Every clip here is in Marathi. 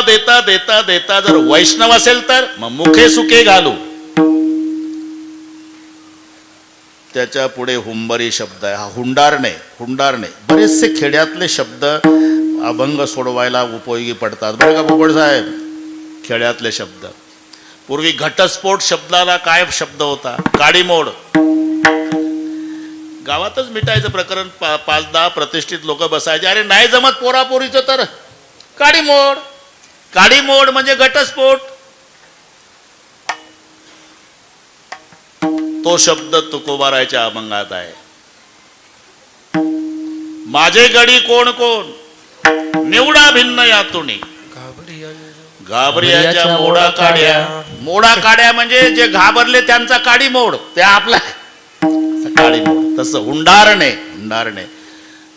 देता देता देता देता. जर वैष्णव असेल तर मग मुखे सुखे घालू. त्याच्या पुढे हुंबरी शब्द आहे. हा हुंडारणे हुंडारणे. बरेचसे खेड्यातले शब्द अभंग सोडवायला उपयोगी पडतात. बरं का बोबड साहेब? खेड्यातले शब्द. पूर्वी घटस्फोट शब्दाला काय शब्द होता? काडीमोड. गावातच मिटायचं प्रकरण पा पाच दहा प्रतिष्ठित लोक बसायचे. अरे नाही जमत पोरापोरीचं तर. काडीमोड. काडीमोड म्हणजे घटस्फोट. तो शब्द तुकोबारायच्या अभंगात आहे. माझे गडी कोण कोण? निवडा भिन्न यातुनी घाबरियाच्या मोडा काड्या मोडा काड्या म्हणजे जे घाबरले त्यांचा काडी मोड. ते आपला काडी मोड. तसं हुंडारणे हुंडारणे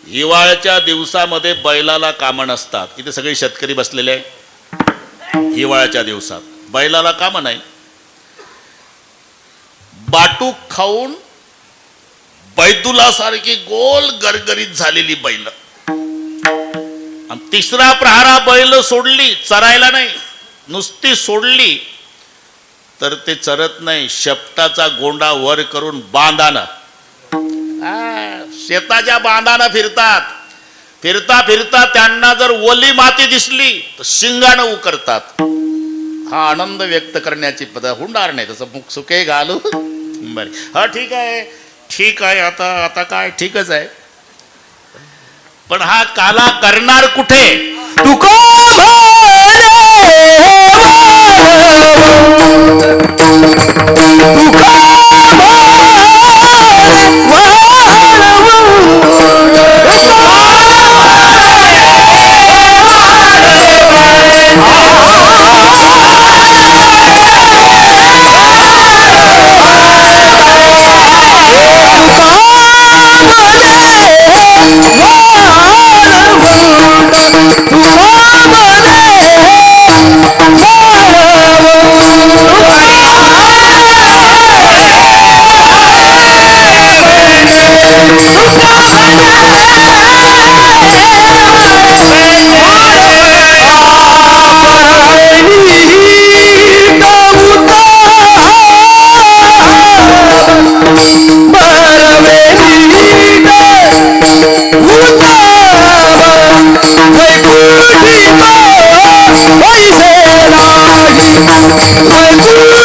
हिवाळ्याच्या दिवसामध्ये बैलाला कामं नसतात. इथे सगळे शेतकरी बसलेले आहे हिवाळ्याच्या दिवसात. बैलाला कामं नाही बाटूक खाऊन बैतुलासारखी गोल गरगरीत झालेली बैल. आणि तिसरा प्रहारा बैल सोडली चरायला नाही. नुसती सोडली तर ते चरत नाही. शपटाचा गोंडा वर करून बांधानं. शेताच्या बांधानं फिरतात. फिरता फिरता त्यांना जर ओली माती दिसली तर शिंगाणं उकरतात. हा आनंद व्यक्त करण्याची पद्धत हुंडार नाही तसं मुख सुके घालू. बरे. हा ठीक आहे. ठीक आहे आता आता काय? ठीकच आहे. पण हा काला करणार कुठे? तुका Thank you.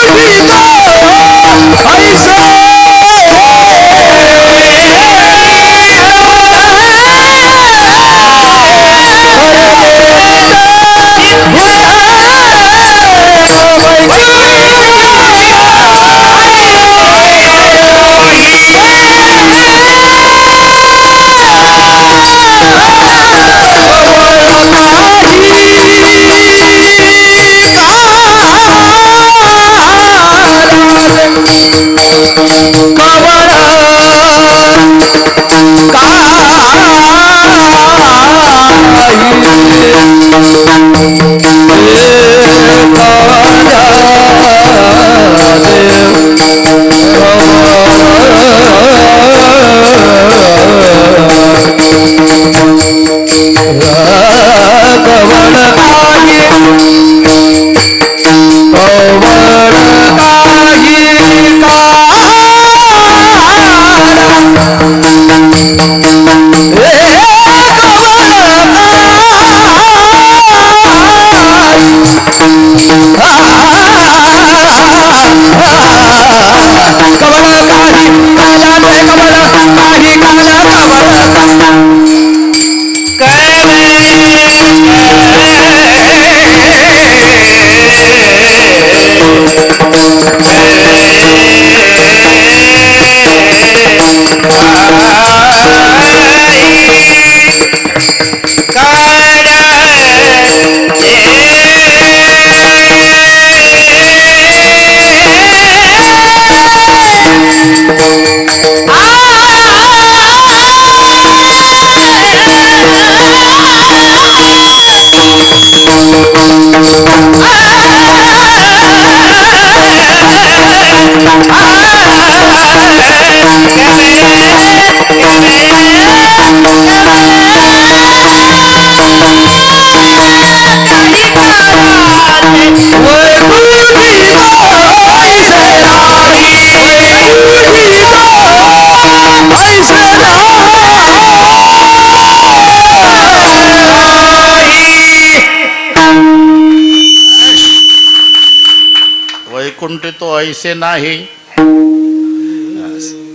पैसे नाही.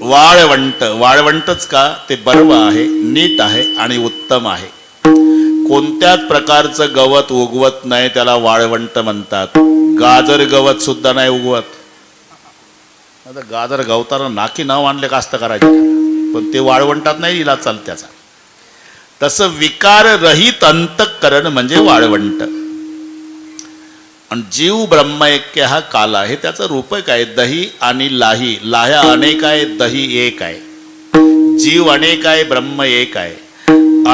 वाळवंट वाळवंटच का? ते बर्व आहे नीट आहे आणि उत्तम आहे. कोणत्याच प्रकारचं गवत उगवत नाही त्याला वाळवंट म्हणतात. गाजर गवत सुद्धा नाही उगवत. आता गाजर गवताना नाकी नाव आणले कास्त करायचे पण ते वाळवंटात नाही इलाज चाल त्याचा. तसं विकार रहित अंतकरण म्हणजे वाळवंट. आणि जीव ब्रह्मैक्य हा काला हे त्याचं रूप आहे दही आणि लाही. लाह्या अनेक आहे दही एक आहे. जीव अनेक आहे ब्रह्म एक आहे.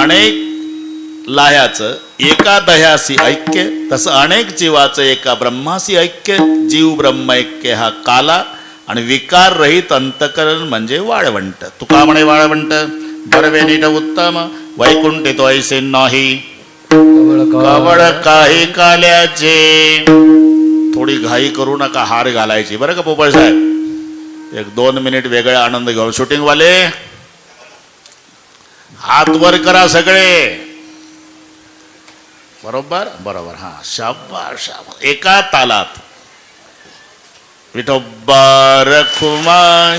अनेक लाह्याचं एका दह्यासी ऐक्य तसं अनेक जीवाचं एका ब्रह्मासी ऐक्य जीव ब्रह्मैक्य हा काला आणि विकार रहित अंतकरण म्हणजे वाळवंट. तुका म्हणे वाळवंट? बरवे नीट उत्तम वैकुंठित ऐसे नाही. कवळ काही काल्याचे. थोडी घाई करू नका हार घालायची. बरं का पोपळ साहेब? एक दोन मिनिट वेगळा आनंद घेऊ शूटिंग वाले हात वर करा सगळे. बरोबर? बरोबर. हा. शाबास शाबास एका तालात. विठोबा रखुमाय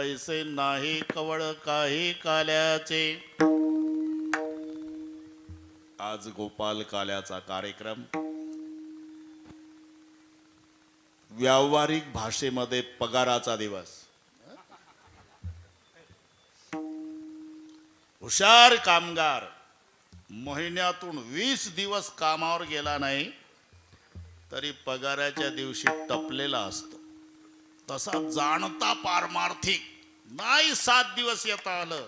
वैसे नाही कवळ काही काल्याचे. आज गोपाल काल्याचा कार्यक्रम. व्यावहारिक भाषेमध्ये पगाराचा दिवस. हुशार कामगार महिन्यातून वीस दिवस कामावर गेला नाही तरी पगाराच्या दिवशी टपलेला असतो. तसा जाणता पारमार्थिक. नाही सात दिवस येता आलं.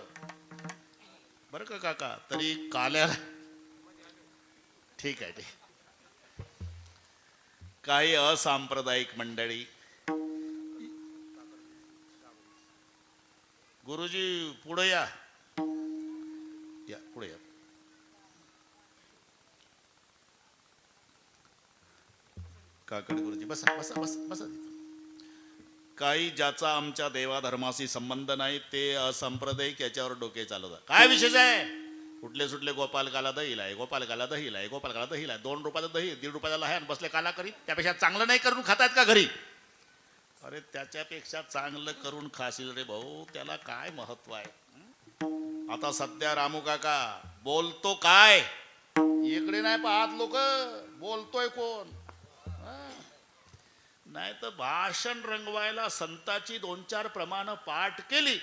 बरं का काका? तरी काल्याला ठीक आहे ठीक काही असांप्रदायिक मंडळी. गुरुजी पुढे या. या पुढे या. काकड गुरुजी बसा बसा बसा बसा काही ज्याचा आमच्या देवाधर्माशी संबंध नाही ते असंप्रदायिक याच्यावर डोके चालवतात. काय विशेष आहे? कुठले सुटले गोपालकाला दहील आहे गोपालकाला दहील आहे गोपालकाला दहील आहे दोन रुपयाचा दही दीड रुपयाला आहे आणि बसले काला करीत. त्यापेक्षा चांगलं नाही करून खातात का घरी? अरे त्याच्यापेक्षा चांगलं करून खाशील रे भाऊ त्याला काय महत्त्व आहे? आता सध्या रामू काका बोलतो काय? इकडे नाही पाहत लोक बोलतोय कोण? नाही तर भाषण रंगवायला संताची दोन चार प्रमाण पाठ केली.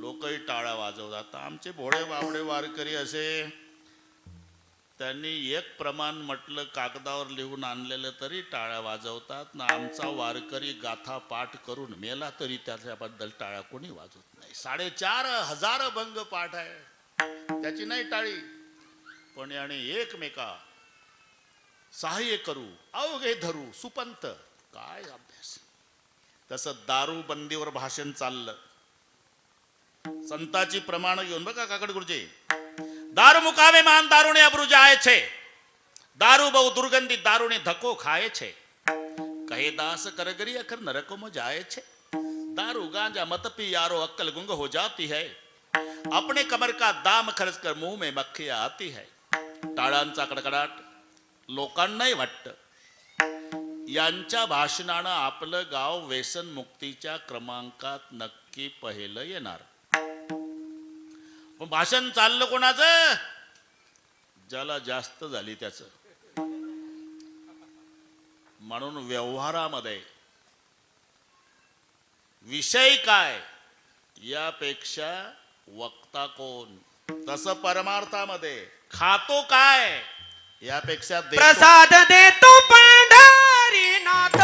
लोकही टाळा वाजवतात. आमचे भोळे बावडे वारकरी असे त्यांनी एक प्रमाण म्हटलं कागदावर लिहून आणलेलं तरी टाळ्या वाजवतात. ना आमचा वारकरी गाथा पाठ करून मेला तरी त्याच्याबद्दल टाळ्या कोणी वाजवत नाही. साडेचार हजार भंग पाठ आहे. त्याची नाही टाळी. पण याने एकमेका सहाय्य करू अवघे धरू सुपंत. काय अभ्यास? तसं दारू बंदीवर भाषण चाललं. संताची प्रमाण घेऊन बघा काकड गुरुजी. दारू मुकावे मान दारुणे अब्रुज छे दारू बहु दुर्गंधी दारुणे धक्को खाये छे कहे दास करगरी अखर नरको मो जाय छे दारू गांजा मत पी यारो अक्कल गुंग हो जाती है. अपने कमर का दाम खर्च कर मुंह में मक्खिया आती है. टाळांचा कडकडाट लोकांनाही वाटतं. यांच्या भाषणानं आपलं गाव व्यसन मुक्तीच्या क्रमांकात नक्की पहिलं येणार. पण भाषण चाललं कोणाचं? ज्याला जास्त झाली त्याच. म्हणून व्यवहारामध्ये विषय काय? यापेक्षा वक्ता कोण? तसं परमार्थामध्ये. खातो काय? यापेक्षा देतो प्रसाद देतो पंढरीनाथ.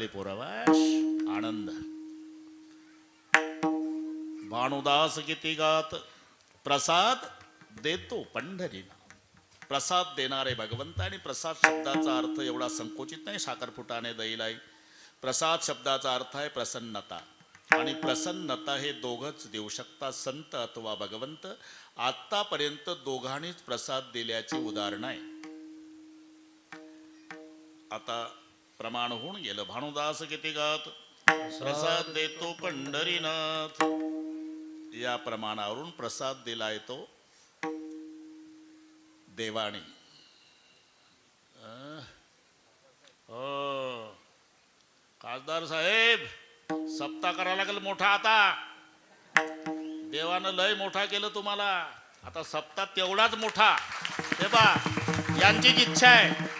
झाली पोरं आनंद भानुदास किती गात प्रसाद देतो पंढरी प्रसाद देणारे भगवंत आणि प्रसाद शब्दाचा अर्थ एवढा संकोचित नाही साखरपुटाने दैलाई प्रसाद शब्दाचा अर्थ आहे प्रसन्नता आणि प्रसन्नता हे दोघच देऊ शकतात संत अथवा भगवंत आतापर्यंत दोघांनीच प्रसाद दिल्याची उदाहरण आहे आता प्रमाण होऊन गेलं. भानुदास किती गात? प्रसाद देतो पंढरीनाथ. या प्रमाणावरून प्रसाद दिलाय तो देवाणी? हो. खासदार साहेब सप्ताह करावा लागेल मोठा आता. देवानं लय मोठा केलं तुम्हाला. आता सप्ताह तेवढाच मोठा. हे बा यांचीच इच्छा आहे.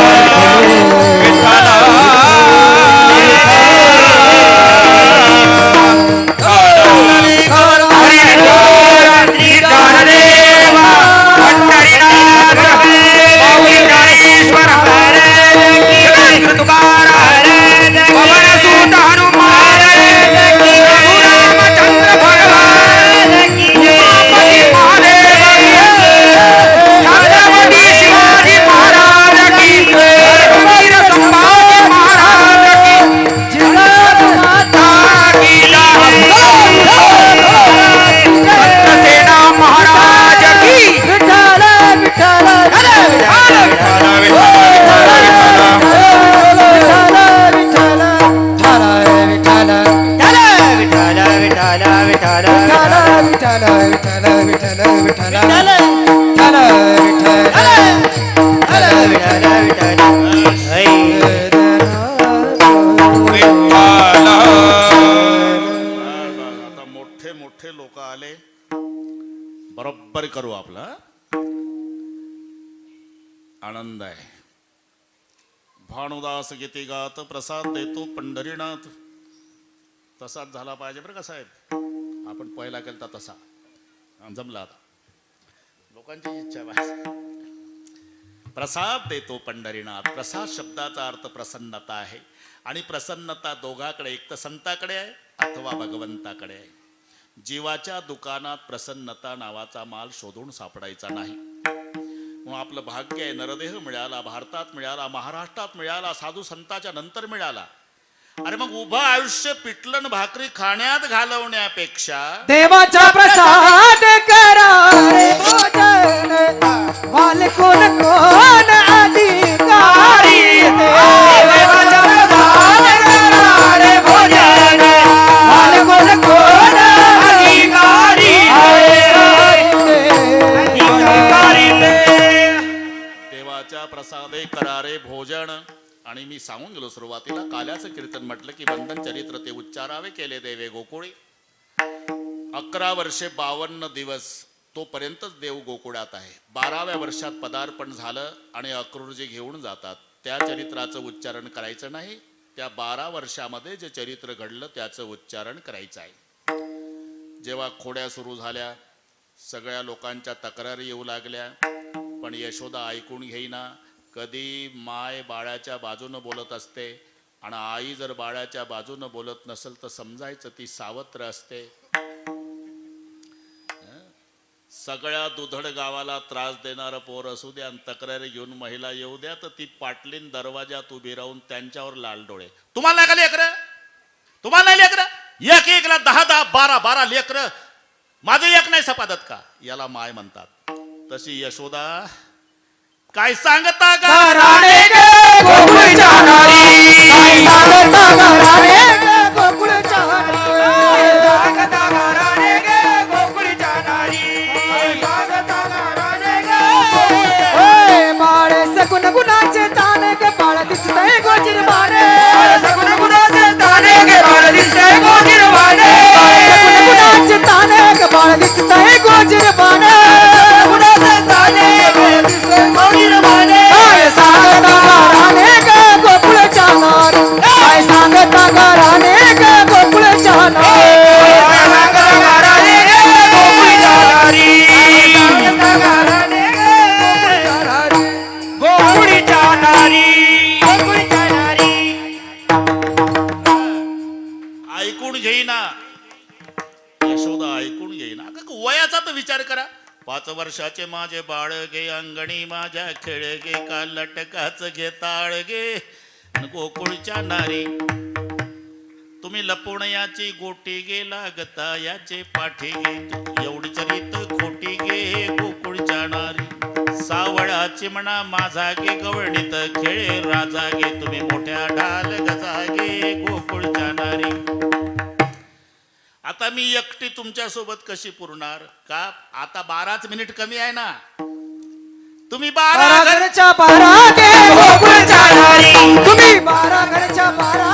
लोक आले. बरोबर करू आपला. आनंद आहे. भानुदास गीते गात प्रसाद देतो पंढरीनाथ. तसाच झाला पाहिजे बरं का साहेब? आपण पहिला केलता तसा. जमला आता. लोकांची इच्छा आहे प्रसाद देतो पंढरीनाथ. प्रसाद शब्दाचा अर्थ प्रसन्नता आहे. आणि प्रसन्नता दोघाकडे एक तर संताकडे आहे अथवा भगवंताकडे आहे. जीवाच्या दुकानात प्रसन्नता नावाचा माल शोधून सापडायचा नाही. मग आपलं भाग्य आहे नरदेह मिळाला भारतात मिळाला महाराष्ट्रात मिळाला साधू संताच्या नंतर मिळाला. अरे मग उभं आयुष्य पिटलं न भाकरी खाण्यात घालवण्यापेक्षा देवाचा प्रसाद करा रे भोजन वाल कोण कोण प्रसादे करारे भोजन. आणि मी सांगून गेलो सुरुवातीला काल्याचं कीर्तन म्हटलं की बंधन चरित्र ते उच्चारावे केले देवे गोकुळी. अकरा वर्षे बावन्न दिवस तोपर्यंतच देव गोकुळात आहे. बाराव्या वर्षात पदार्पण झालं आणि अक्रूरजी घेऊन जातात. त्या चरित्राचं उच्चारण करायचं नाही. त्या बारा वर्षामध्ये जे चरित्र घडलं त्याचं उच्चारण करायचं आहे. जेव्हा खोड्या सुरू झाल्या सगळ्या लोकांच्या तक्रारी येऊ लागल्या पण यशोदा ऐकून घेईना कधी माय बाळाच्या बाजूनं बोलत असते आणि आई जर बाळाच्या बाजूनं बोलत नसेल तर समजायचं ती सावत्र असते. सगळ्या दुधड गावाला त्रास देणारं पोर असू द्या आणि तक्रारी घेऊन महिला येऊ द्या तर ती पाटलीन दरवाजात उभी राहून त्यांच्यावर लाल डोळे. तुम्हाला नाही का लेकर? तुम्हाला नाही लेकर? एक एकला दहा दहा बारा बारा लेकर. माझं एक नाही सपादत का? याला माय म्हणतात. तशी यशोदा काय सांगता का राणे गे गोकुळच्या नारी काय सांगता ग राणे गे गोकुळच्या नारी सांगता घराणे गे गोकुळच्या नारी सांगता घराणे गे गोकुळच्या ओय बाळ सगुण गुणाचे ताने गे बाळ दिसतंय गोजीर माने सगुण गुणाचे ताने गे बाळ दिसतंय गोजीर वाणे सगुण गुणाचे ताने गे बाळ दिसतंय गोजीर माने वर्षाचे माझे बाळगे अंगणी माझ्या खेळगे का लटकाच घेताळगे गोकुळच्या नारी तुम्ही लपवण याची गोटी गे लागता याचे पाठी गे. एवढी चरित खोटी गे हे गोकुळच्या नारी. सावळा चिमणा माझा गे गवळणीत खेळे राजा गे. तुम्ही मोठ्या ढाल गजा गे गोकुळच्या मी एकटी तुमच्यासोबत कशी पुरणार? का? आता बाराच मिनिट कमी आहे ना? तुम्ही बारा बारा घरी- घरच्या बारा तुम्ही बारा घरच्या बारा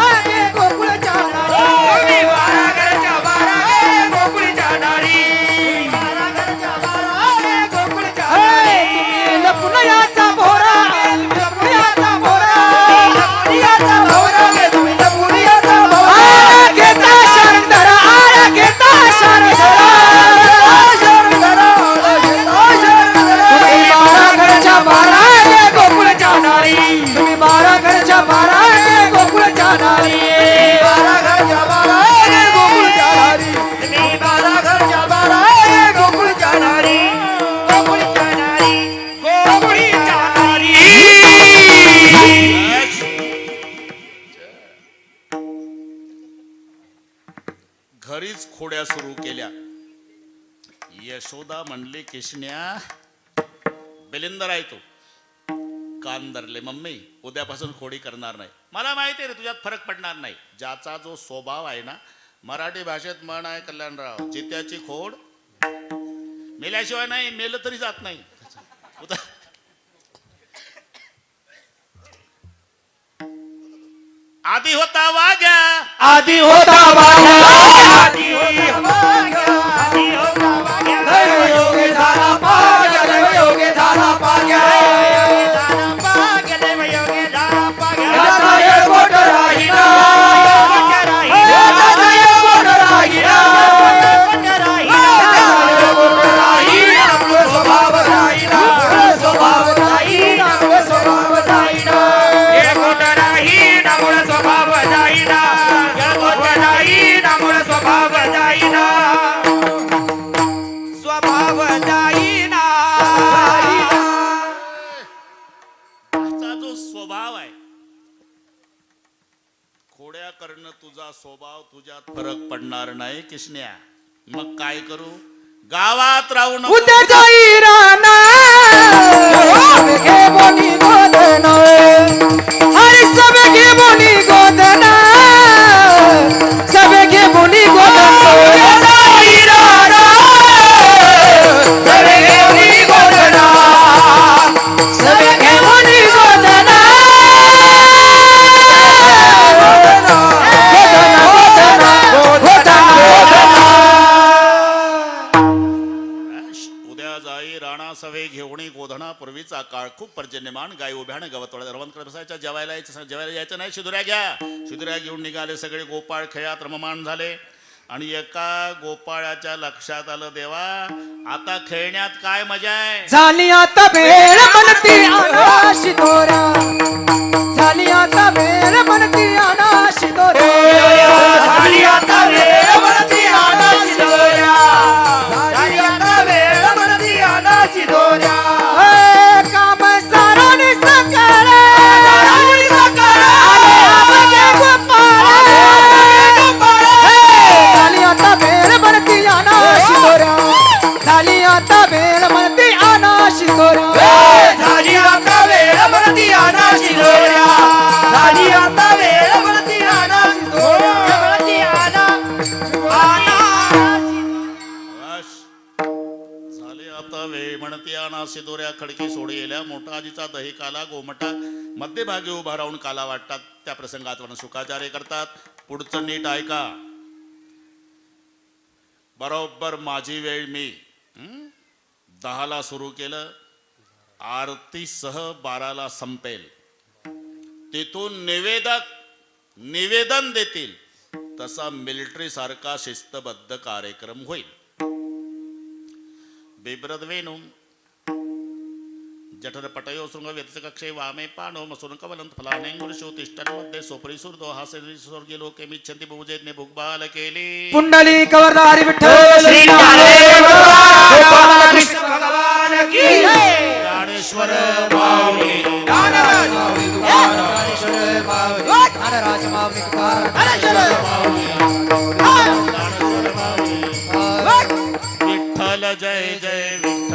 यशोदा म्हणली किशन्या बेलिंदर आहे तू. कान धरले मम्मी उद्यापासून खोडी करणार नाही. मला माहिती आहे रे तुझ्यात फरक पडणार नाही. ज्याचा जो स्वभाव आहे ना मराठी भाषेत म्हण आहे कल्याणराव जित्याची खोड मेल्याशिवाय नाही मेलं तरी जात नाही. आधी होता वाग्या आधी होता बारा करणं तुझा स्वभाव तुझ्यात फरक पडणार नाही किशन्या मग काय करू? गावात राहून उद्या जाई राना पूर्वीचा काळ खूप पर्जन्यमान गाय उभ्यानं गवतोळ्या रवंत बसायच्या जेवायला यायचं जेवायला यायचं नाही शिदुऱ्या घ्या. शिदुऱ्या घेऊन निघाले सगळे गोपाळ खेळात रममान झाले. आणि एका गोपाळाच्या लक्षात आलं देवा आता खेळण्यात काय मजा आहे? झाली आता वेळ म्हणती अनाशी दोरा. झाली आता वेळ म्हणती अनाशी दोरा. झाली आता वेळ म्हणती आनाची दोऱ्या झाली आता वेळ म्हणती आनाची दोऱ्या मध्यभागी उभा राहून काला वाटतात त्या प्रसंगात वर्ण सुखाचार्य करतात. पुढचं नीट ऐका. बरोबर माझी वेळ मी दहाला सुरू केलं आरतीसह बाराला संपेल. तिथून निवेदक निवेदन देतील. तसा मिलिटरी सारखा शिस्तबद्ध कार्यक्रम होईल. बिब्रद वेणू जठर पटयो शृंग व्यतित कक्षे वामे पानो मसुन कवलंत फलानेंगुर शोतिष्ठनमध्ये सोपरी सुरदो हासे स्वर्गी लोके मिच्छन्ति बहुजेतने भुगबाल केले पुंडली कवरदारी विठ्ठल श्री कृष्ण भगवान की जय. ज्ञानेश्वर माऊली ज्ञानराज ज्ञानराज माऊली तुकाराम. विठ्ठल जय जय विठ्ठल